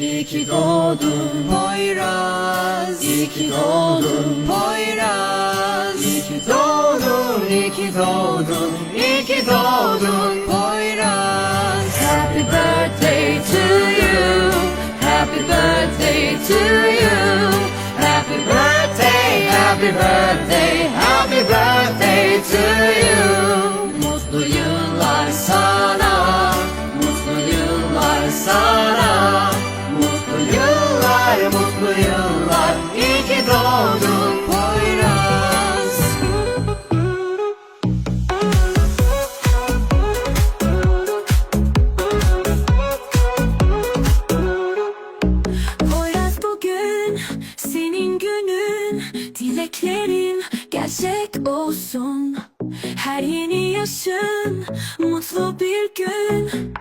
İyi ki doğdun Poyraz. İyi ki doğdun Poyraz. İyi ki doğdun, iyi ki doğdun İyi ki doğdun Poyraz. Happy birthday to you. Happy birthday to you. Happy birthday, happy birthday, yıllar, mutlu yıllar. İyi ki doğdun Poyraz. Poyraz bugün senin günün. Dileklerin gerçek olsun. Her yeni yaşın mutlu bir gün